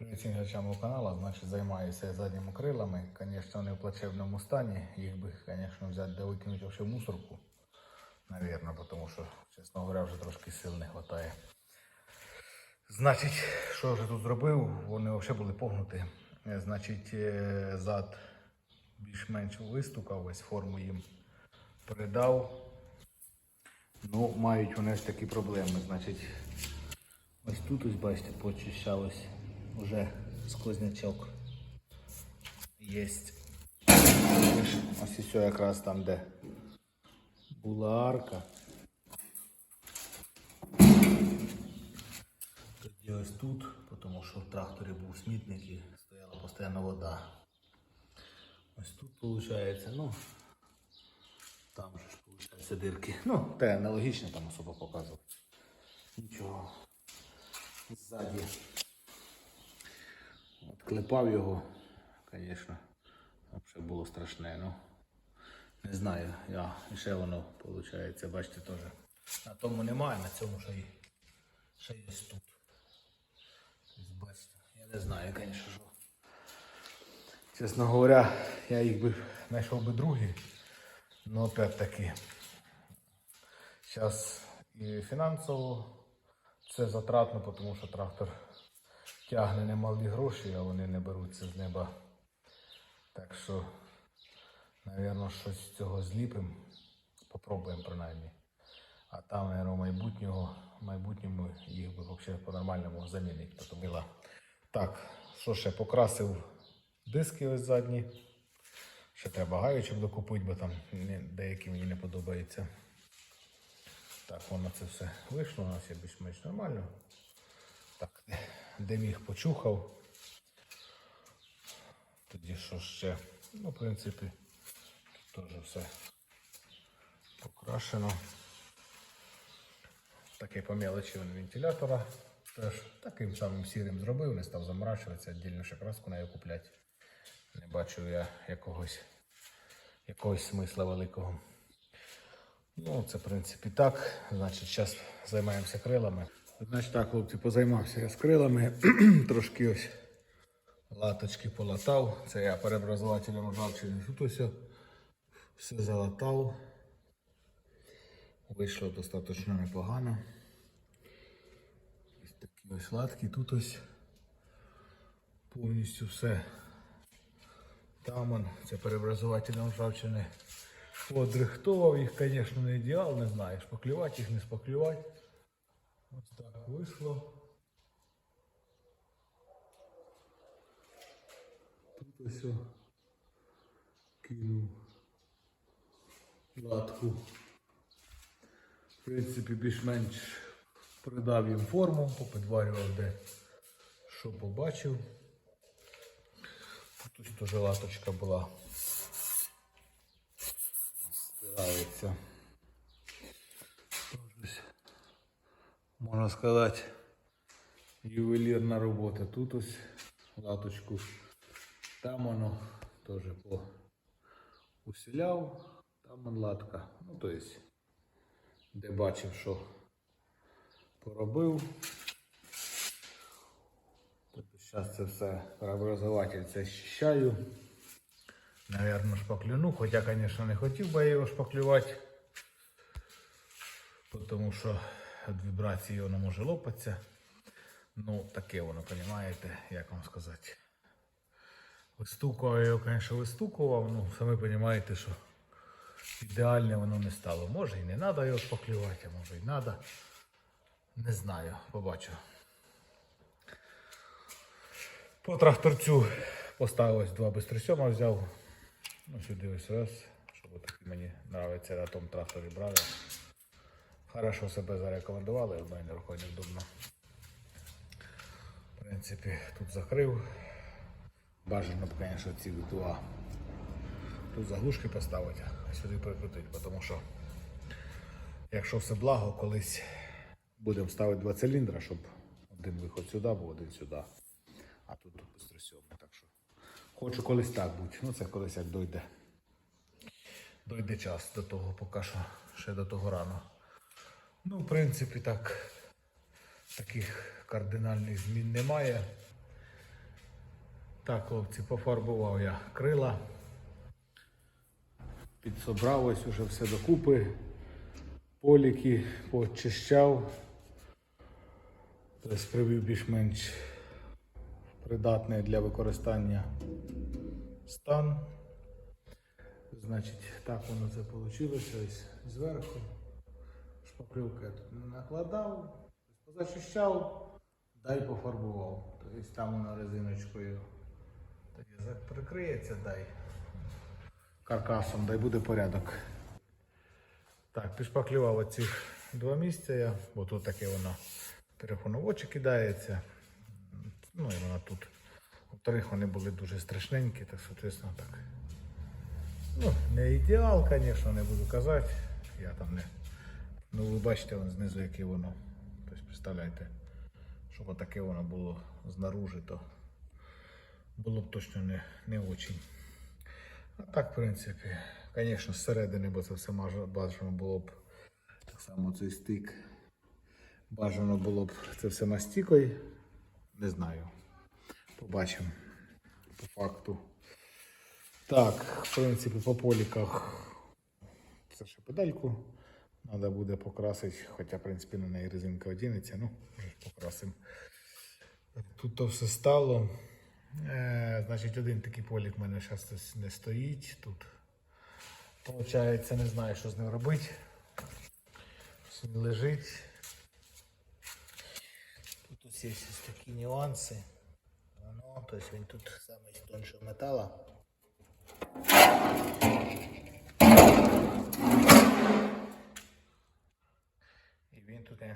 Привіт глядачам каналу. Значить, займаюся задніми крилами. Звісно, вони в плачевному стані. Їх би, звісно, взяти де викинути в мусорку. Навірно, тому що, чесно говоря, вже трошки сил не вистачає. Значить, що я тут зробив? Вони взагалі були погнуті. Е, Значить, е, зад більш-менш вистукав, ось форму їм передав. Ну, мають вони ось такі проблеми. Значить, ось тут ось бачите, почищалось уже сквознячок. Єсть. Ось і все якраз там, де була арка. Ось тут, тому що в тракторі був смітник і стояла постійна вода. Ось тут виходить, ну, там же ж виходить дирки. Ну, те аналогічно там особо показувати. Нічого. Ззаді. Клепав його, звісно, взагалі було страшне. Ну, не знаю, я, і ще воно виходить, бачите, теж. На тому немає, на цьому ще й, ще є тут. Я не знаю, звісно, що. Чесно говоря, я їх би знайшов би другі. Ну, опять таки, зараз і фінансово це затратно, тому що трактор тягне немалі гроші, а вони не беруться з неба. Так що, напевно, щось з цього зліпимо. Попробуємо принаймні. А там, в майбутнього, майбутньому їх би взагалі по-нормальному замінити. Була. Так, що ще покрасив диски ось задні. Ще треба гаючок докупити, бо там деякі мені не подобаються. Так, воно це все вийшло, у нас є більш-менш нормально. Так, де, міг почухав. Тоді що ще? Ну, в принципі, тут теж все покрашено. Таке по мелочі він вентилятора. Теж таким самим сірим зробив, не став заморачуватися, віддільну ще краску на його купляти. Не бачу я якогось, якогось смисла великого. Ну, це в принципі так. Значить, зараз займаємося крилами. Значить так, хлопці, позаймався я з крилами. Трошки ось латочки полатав. Це я переобразователем ржавчини. Тут ось все залатав. Вийшло достатньо непогано. Ось такі ось латки. Тут ось повністю все. Там он, це переобразователем ржавчини. Подрихтував їх, звісно, не ідеал, не знаю, шпаклювати їх, не шпаклювати. Ось так вийшло. Тут ось кинув латку. В принципі, більш-менш придав їм форму, попідварював де що побачив. Тут теж латочка була. Стирається. Можна сказати, ювелірна робота. Тут ось латочку. Там воно теж по усіляв, там он латка. Ну, то есть, де бачив, що поробив. Тобто зараз це все преобразователь це щищаю. Наверно, шпаклюну, хоча, звісно, не хотів би його шпаклювати, тому що від вібрації воно може лопатися. Ну, таке воно, розумієте, як вам сказати. Вистукував його, звісно, вистукував, ну, самі розумієте, що ідеальне воно не стало. Може і не треба його шпаклювати, а може і треба. Не знаю, побачу. По тракторцю поставив ось два бистросьома взяв. Ну, сюди ось раз, щоб такі мені подобається на тому тракторі брали. Хорошо себе зарекомендували, в мене рукою невдобно. В принципі, тут закрив. Бажано б, звісно, ці два. Тут заглушки поставити, а сюди прикрутити, тому що якщо все благо, колись будемо ставити два циліндра, щоб один виход сюди був, один сюди. А тут бистросьомий. Так що хочу колись так бути. Ну це колись як дойде. Дойде час до того, поки що ще до того рано. Ну, в принципі, так, таких кардинальних змін немає. Так, хлопці, пофарбував я крила. Підсобрав ось уже все докупи. Поліки почищав. Тобто привів більш-менш придатний для використання стан. Значить, так воно це вийшло. Ось зверху. Шпаклівку я тут не накладав, позачищав, дай пофарбував. Тобто там воно резиночкою прикриється, дай каркасом, дай буде порядок. Так, підшпаклював оці два місця я, бо тут таке воно в кидається. Ну і воно тут. Во-вторых, вони були дуже страшненькі, так соответственно так. Ну, не ідеал, звісно, не буду казати. Я там не. Ну ви бачите вон знизу, яке воно. Тобто представляєте, щоб отаке воно було знаружи, то було б точно не, не очень. А так, в принципі, звісно, зсередини, бо це все бажано було б так само цей стик. Бажано було б це все настікою. Не знаю. Побачимо по факту. Так, в принципі, по поліках це ще педальку. Треба буде покрасити, хоча, в принципі, на неї резинка одінеться, ну, покрасимо. Тут то все стало. Е, значить, один такий полік в мене зараз не стоїть. Тут, виходить, не знаю, що з ним робити. Він лежить. Тут ось є ось такі нюанси. Воно, тобто він тут саме з тоншого металу. І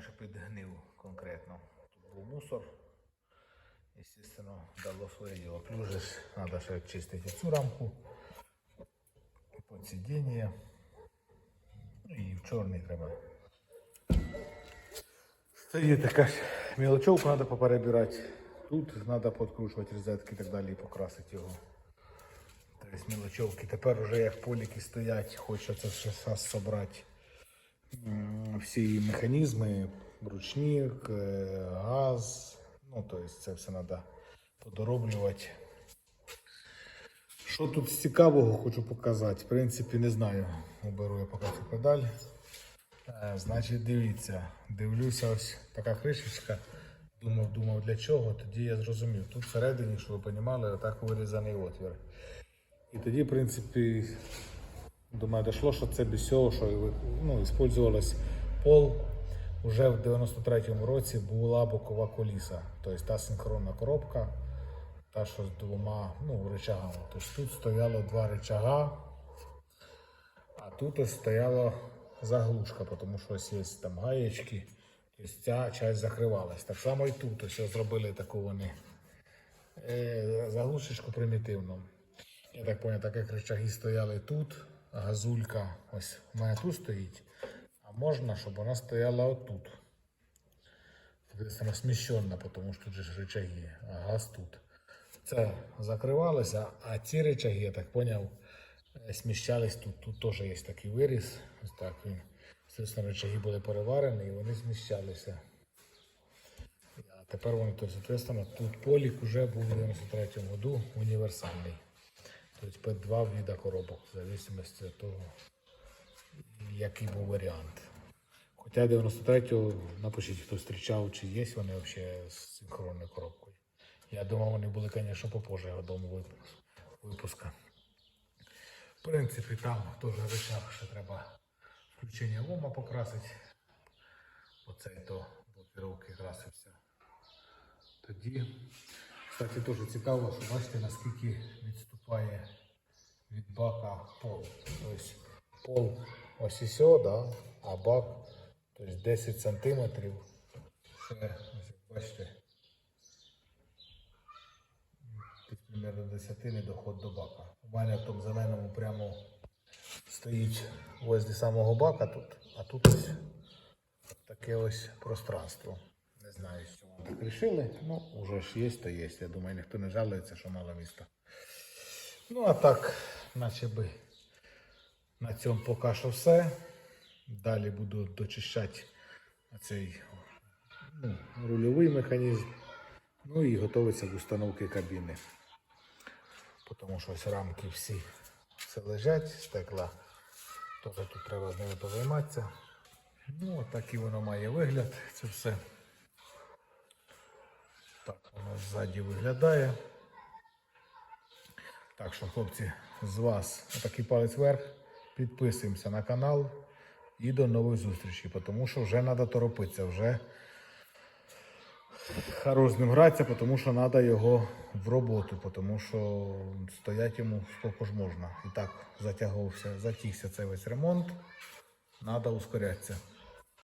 він підгнив конкретно. Тут був мусор. Естественно, дало своє діло. Плюс треба ще чистити цю рамку. Под сидіння. Ну і в чорний треба. Є така ж мілочовку треба поперебирати. Тут треба підкручувати розетки і так далі і покрасити його. Тобто мілочовки. Тепер вже як поліки стоять, хочеться раз зібрати всі механізми, ручник, е, газ. Ну, тобто це все треба подороблювати. Що тут з цікавого хочу показати? В принципі, не знаю. Оберу я поки педаль. Е, значить, дивіться, дивлюся, ось така кришечка. Думав, думав для чого. Тоді я зрозумів. Тут всередині, щоб ви розуміли, отак вирізаний отвір. І тоді, в принципі, до мене дійшло, що це без цього, що ну, використовувалось пол. Уже в 93-му році була бокова коліса, тобто та синхронна коробка, та що з двома ну, рычагами. Тобто тут стояло два рычага, а тут ось стояла заглушка, тому що ось є там гаєчки, тобто ця часть закривалась. Так само і тут ось зробили таку вони е, заглушечку примітивну. Я так понял, так як рычаги стояли тут, а газулька ось у мене тут стоїть. А можна, щоб вона стояла отут. Соответственно, сміщена, тому що тут же ж рычаги, а газ тут. Це закривалося, а ці рычаги, я так поняв, е, сміщались тут. Тут теж є такий виріз. Ось так він. Соответственно, рычаги були переварені і вони зміщалися. А тепер вони, то, соответственно, тут полік вже був у 93-му году універсальний. Тобто два вида коробок, в зависимості від того, який був варіант. Хоча 93-го, напишіть, хто зустрічав, чи є вони взагалі з синхронною коробкою. Я думав, вони були, звісно, попозже випуск- випуска. В принципі, там теж речах ще треба включення лома покрасити. Оцей то блокировки красився. Тоді, кстати, дуже цікаво, що бачите, наскільки відступає від бака пол. Тобто пол ось і сьо, да? а бак тобто 10 сантиметрів. Ще, ось як бачите, десь примерно 10 не доход до бака. У мене в тому зеленому прямо стоїть возле самого бака тут, а тут ось таке ось пространство. Знаю, з чого так рішили. Ну, уже ж є, то є. Я думаю, ніхто не жалується, що мало міста. Ну, а так, наче би на цьому поки що все. Далі буду дочищати цей ну, рульовий механізм. Ну і готуватися до установки кабіни. тому що ось рамки всі все лежать, стекла. Теж тут треба з ними позайматися. Ну, от такий воно має вигляд, це все. Так воно ззаді виглядає. Так що, хлопці, з вас отакий палець вверх. Підписуємося на канал і до нових зустрічей, тому що вже треба торопитися, вже хорош з тому що треба його в роботу, тому що стоять йому скільки ж можна. І так затягувався, затігся цей весь ремонт. Треба ускорятися.